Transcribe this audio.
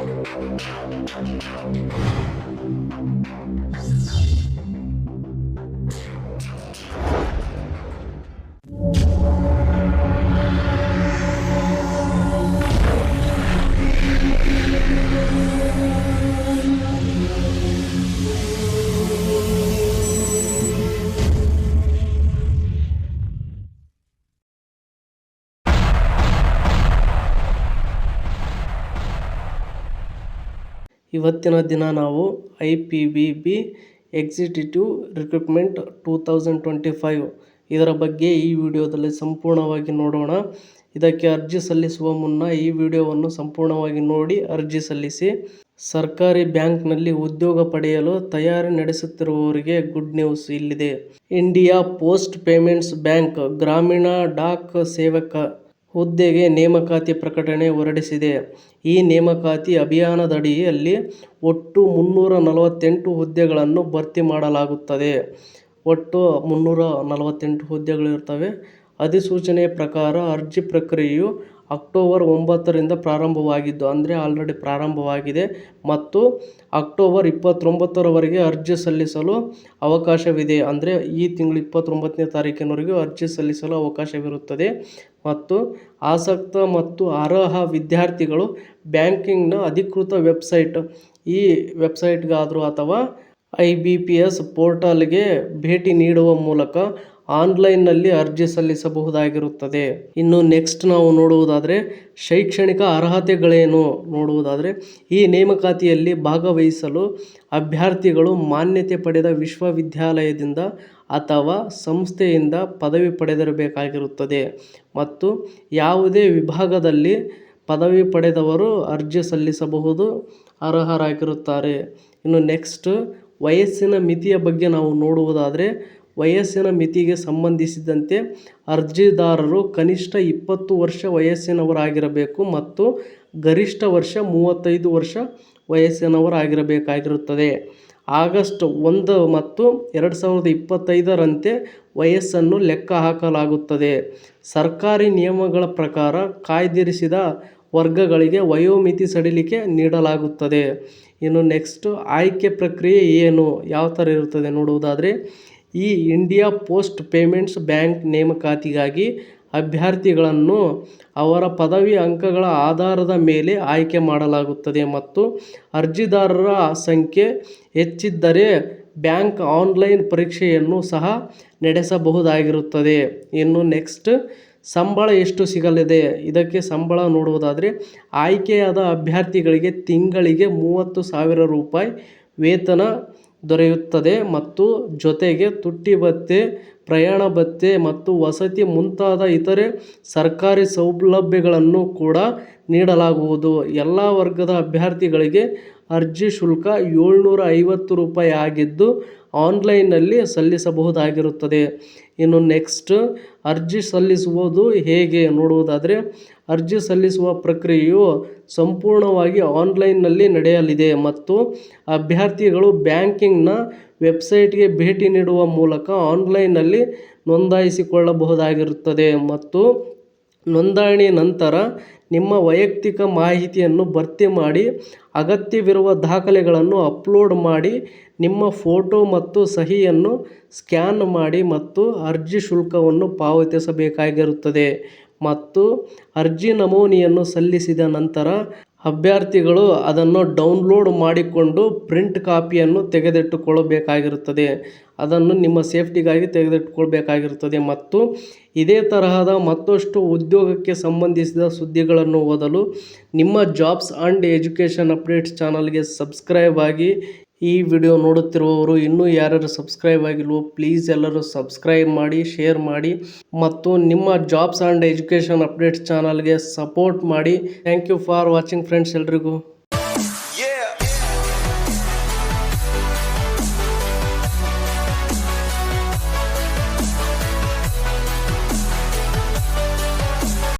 Thank you. ಇವತ್ತಿನ ದಿನ ನಾವು I P P B executive recruitment two thousand twenty five ಇದರ ಬಗ್ಗೆ ಈ ವಿಡಿಯೋದಲ್ಲಿ ಸಂಪೂರ್ಣವಾಗಿ ನೋಡೋಣ. ಇದಕ್ಕೆ ಅರ್ಜಿ ಸಲ್ಲಿಸುವ ಮುನ್ನ ಈ ವಿಡಿಯೋವನ್ನು ಸಂಪೂರ್ಣವಾಗಿ ನೋಡಿ ಅರ್ಜಿ ಸಲ್ಲಿಸಿ. ಸರ್ಕಾರಿ ಬ್ಯಾಂಕ್ನಲ್ಲಿ ಉದ್ಯೋಗ ಪಡೆಯಲು ತಯಾರಿ ನಡೆಸುತ್ತಿರುವವರಿಗೆ ಗುಡ್ ನ್ಯೂಸ್ ಇಲ್ಲಿದೆ. India post payments bank Gramin Dak Sevak ಹುದ್ದೆಗೆ ನೇಮಕಾತಿ ಪ್ರಕಟಣೆ ಹೊರಡಿಸಿದೆ ಈ ನೇಮಕಾತಿ ಅಭಿಯಾನದಡಿಯಲ್ಲಿ ಒಟ್ಟು ಮುನ್ನೂರ ನಲವತ್ತೆಂಟು ಹುದ್ದೆಗಳನ್ನು ಭರ್ತಿ ಮಾಡಲಾಗುತ್ತದೆ ಒಟ್ಟು ಮುನ್ನೂರ ನಲವತ್ತೆಂಟು ಹುದ್ದೆಗಳಿರ್ತವೆ. ಅಧಿಸೂಚನೆ ಪ್ರಕಾರ ಅರ್ಜಿ ಪ್ರಕ್ರಿಯೆಯು ಅಕ್ಟೋಬರ್ ಒಂಬತ್ತರಿಂದ ಪ್ರಾರಂಭವಾಗಿದ್ದು, ಅಂದರೆ ಆಲ್ರೆಡಿ ಪ್ರಾರಂಭವಾಗಿದೆ. ಮತ್ತು ಅಕ್ಟೋಬರ್ ಇಪ್ಪತ್ತೊಂಬತ್ತರವರೆಗೆ ಅರ್ಜಿ ಸಲ್ಲಿಸಲು ಅವಕಾಶವಿದೆ. ಅಂದರೆ ಈ ತಿಂಗಳು ಇಪ್ಪತ್ತೊಂಬತ್ತನೇ ತಾರೀಕಿನವರೆಗೂ ಅರ್ಜಿ ಸಲ್ಲಿಸಲು ಅವಕಾಶವಿರುತ್ತದೆ. ಮತ್ತು ಆಸಕ್ತ ಮತ್ತು ಅರ್ಹ ವಿದ್ಯಾರ್ಥಿಗಳು ಬ್ಯಾಂಕಿಂಗ್ನ ಅಧಿಕೃತ ವೆಬ್ಸೈಟ್, ಈ ವೆಬ್ಸೈಟ್ಗಾದರೂ ಅಥವಾ ಐ ಬಿ ಪಿ ಎಸ್ ಪೋರ್ಟಲ್ಗೆ ಭೇಟಿ ನೀಡುವ ಮೂಲಕ ಆನ್ಲೈನ್ನಲ್ಲಿ ಅರ್ಜಿ ಸಲ್ಲಿಸಬಹುದಾಗಿರುತ್ತದೆ. ಇನ್ನು ನೆಕ್ಸ್ಟ್ ನಾವು ನೋಡುವುದಾದರೆ ಶೈಕ್ಷಣಿಕ ಅರ್ಹತೆಗಳೇನು ನೋಡುವುದಾದರೆ ಈ ನೇಮಕಾತಿಯಲ್ಲಿ ಭಾಗವಹಿಸಲು ಅಭ್ಯರ್ಥಿಗಳು ಮಾನ್ಯತೆ ಪಡೆದ ವಿಶ್ವವಿದ್ಯಾಲಯದಿಂದ ಅಥವಾ ಸಂಸ್ಥೆಯಿಂದ ಪದವಿ ಪಡೆದಿರಬೇಕಾಗಿರುತ್ತದೆ. ಮತ್ತು ಯಾವುದೇ ವಿಭಾಗದಲ್ಲಿ ಪದವಿ ಪಡೆದವರು ಅರ್ಜಿ ಸಲ್ಲಿಸಬಹುದು, ಅರ್ಹರಾಗಿರುತ್ತಾರೆ. ಇನ್ನು ನೆಕ್ಸ್ಟ್ ವಯಸ್ಸಿನ ಮಿತಿಯ ಬಗ್ಗೆ ನಾವು ನೋಡುವುದಾದರೆ ವಯಸ್ಸಿನ ಮಿತಿಗೆ ಸಂಬಂಧಿಸಿದಂತೆ ಅರ್ಜಿದಾರರು ಕನಿಷ್ಠ ಇಪ್ಪತ್ತು ವರ್ಷ ವಯಸ್ಸಿನವರಾಗಿರಬೇಕು ಮತ್ತು ಗರಿಷ್ಠ ವರ್ಷ ಮೂವತ್ತೈದು ವರ್ಷ ವಯಸ್ಸಿನವರಾಗಿರಬೇಕಾಗಿರುತ್ತದೆ. ಆಗಸ್ಟ್ ಒಂದು ಮತ್ತು ಎರಡು ಸಾವಿರದ ಇಪ್ಪತ್ತೈದರಂತೆ ವಯಸ್ಸನ್ನು ಲೆಕ್ಕ ಹಾಕಲಾಗುತ್ತದೆ. ಸರ್ಕಾರಿ ನಿಯಮಗಳ ಪ್ರಕಾರ ಕಾಯ್ದಿರಿಸಿದ ವರ್ಗಗಳಿಗೆ ವಯೋಮಿತಿ ಸಡಿಲಿಕೆ ನೀಡಲಾಗುತ್ತದೆ. ಇನ್ನು ನೆಕ್ಸ್ಟು ಆಯ್ಕೆ ಪ್ರಕ್ರಿಯೆ ಏನು? ಯಾವ ಥರ ಇರುತ್ತದೆ ನೋಡುವುದಾದರೆ ಈ ಇಂಡಿಯಾ ಪೋಸ್ಟ್ ಪೇಮೆಂಟ್ಸ್ ಬ್ಯಾಂಕ್ ನೇಮಕಾತಿಗಾಗಿ ಅಭ್ಯರ್ಥಿಗಳನ್ನು ಅವರ ಪದವಿ ಅಂಕಗಳ ಆಧಾರದ ಮೇಲೆ ಆಯ್ಕೆ ಮಾಡಲಾಗುತ್ತದೆ ಮತ್ತು ಅರ್ಜಿದಾರರ ಸಂಖ್ಯೆ ಹೆಚ್ಚಿದ್ದರೆ ಬ್ಯಾಂಕ್ ಆನ್ಲೈನ್ ಪರೀಕ್ಷೆಯನ್ನು ಸಹ ನಡೆಸಬಹುದಾಗಿರುತ್ತದೆ. ಇನ್ನು ನೆಕ್ಸ್ಟ್, ಸಂಬಳ ಎಷ್ಟು ಸಿಗಲಿದೆ? ಇದಕ್ಕೆ ಸಂಬಳ ನೋಡುವುದಾದರೆ, ಆಯ್ಕೆಯಾದ ಅಭ್ಯರ್ಥಿಗಳಿಗೆ ತಿಂಗಳಿಗೆ ಮೂವತ್ತು ಸಾವಿರ ರೂಪಾಯಿ ವೇತನ ದೊರೆಯುತ್ತದೆ ಮತ್ತು ಜೊತೆಗೆ ತುಟ್ಟಿ ಭತ್ಯೆ ಪ್ರಯಾಣ ಭತ್ಯೆ ಮತ್ತು ವಸತಿ ಮುಂತಾದ ಇತರೆ ಸರ್ಕಾರಿ ಸೌಲಭ್ಯಗಳನ್ನು ಕೂಡ ನೀಡಲಾಗುವುದು. ಎಲ್ಲ ವರ್ಗದ ಅಭ್ಯರ್ಥಿಗಳಿಗೆ ಅರ್ಜಿ ಶುಲ್ಕ ಏಳ್ನೂರ ಐವತ್ತು ರೂಪಾಯಿ ಆಗಿದ್ದು ಆನ್ಲೈನ್ನಲ್ಲಿ ಸಲ್ಲಿಸಬಹುದಾಗಿರುತ್ತದೆ. ಇನ್ನು ನೆಕ್ಸ್ಟ್, ಅರ್ಜಿ ಸಲ್ಲಿಸುವುದು ಹೇಗೆ ನೋಡುವುದಾದರೆ, ಅರ್ಜಿ ಸಲ್ಲಿಸುವ ಪ್ರಕ್ರಿಯೆಯು ಸಂಪೂರ್ಣವಾಗಿ ಆನ್ಲೈನ್ನಲ್ಲಿ ನಡೆಯಲಿದೆ ಮತ್ತು ಅಭ್ಯರ್ಥಿಗಳು ಬ್ಯಾಂಕಿಂಗ್ನ ವೆಬ್ಸೈಟ್ಗೆ ಭೇಟಿ ನೀಡುವ ಮೂಲಕ ಆನ್ಲೈನ್ನಲ್ಲಿ ನೋಂದಾಯಿಸಿಕೊಳ್ಳಬಹುದಾಗಿರುತ್ತದೆ ಮತ್ತು ನೋಂದಣಿ ನಂತರ ನಿಮ್ಮ ವೈಯಕ್ತಿಕ ಮಾಹಿತಿಯನ್ನು ಭರ್ತಿ ಮಾಡಿ, ಅಗತ್ಯವಿರುವ ದಾಖಲೆಗಳನ್ನು ಅಪ್ಲೋಡ್ ಮಾಡಿ, ನಿಮ್ಮ ಫೋಟೋ ಮತ್ತು ಸಹಿಯನ್ನು ಸ್ಕ್ಯಾನ್ ಮಾಡಿ ಮತ್ತು ಅರ್ಜಿ ಶುಲ್ಕವನ್ನು ಪಾವತಿಸಬೇಕಾಗಿರುತ್ತದೆ. ಮತ್ತು ಅರ್ಜಿ ನಮೂನೆಯನ್ನು ಸಲ್ಲಿಸಿದ ನಂತರ ಅಭ್ಯರ್ಥಿಗಳು ಅದನ್ನು ಡೌನ್ಲೋಡ್ ಮಾಡಿಕೊಂಡು ಪ್ರಿಂಟ್ ಕಾಪಿಯನ್ನು ತೆಗೆದಿಟ್ಟುಕೊಳ್ಳಬೇಕಾಗಿರುತ್ತದೆ. ಅದನ್ನು ನಿಮ್ಮ ಸೇಫ್ಟಿಗಾಗಿ ತೆಗೆದಿಟ್ಟುಕೊಳ್ಬೇಕಾಗಿರುತ್ತದೆ ಮತ್ತು ಇದೇ ತರಹದ ಮತ್ತಷ್ಟು ಉದ್ಯೋಗಕ್ಕೆ ಸಂಬಂಧಿಸಿದ ಸುದ್ದಿಗಳನ್ನು ಓದಲು ನಿಮ್ಮ ಜಾಬ್ಸ್ ಆ್ಯಂಡ್ ಎಜುಕೇಷನ್ ಅಪ್ಡೇಟ್ಸ್ ಚಾನಲ್ಗೆ ಸಬ್ಸ್ಕ್ರೈಬ್ ಆಗಿ ಈ ವಿಡಿಯೋ ನೋಡುತ್ತಿರುವವರು ಇನ್ನೂ ಯಾರು ಸಬ್ಸ್ಕ್ರೈಬ್ ಆಗಿಲ್ವೋ ಪ್ಲೀಸ್ ಎಲ್ಲರೂ ಸಬ್ಸ್ಕ್ರೈಬ್ ಮಾಡಿ ಶೇರ್ ಮಾಡಿ ಮತ್ತು ನಿಮ್ಮ ಜಾಬ್ಸ್ ಆ್ಯಂಡ್ ಎಜುಕೇಷನ್ ಅಪ್ಡೇಟ್ಸ್ ಚಾನಲ್ಗೆ ಸಪೋರ್ಟ್ ಮಾಡಿ. Thank you for watching friends ಎಲ್ರಿಗೂ.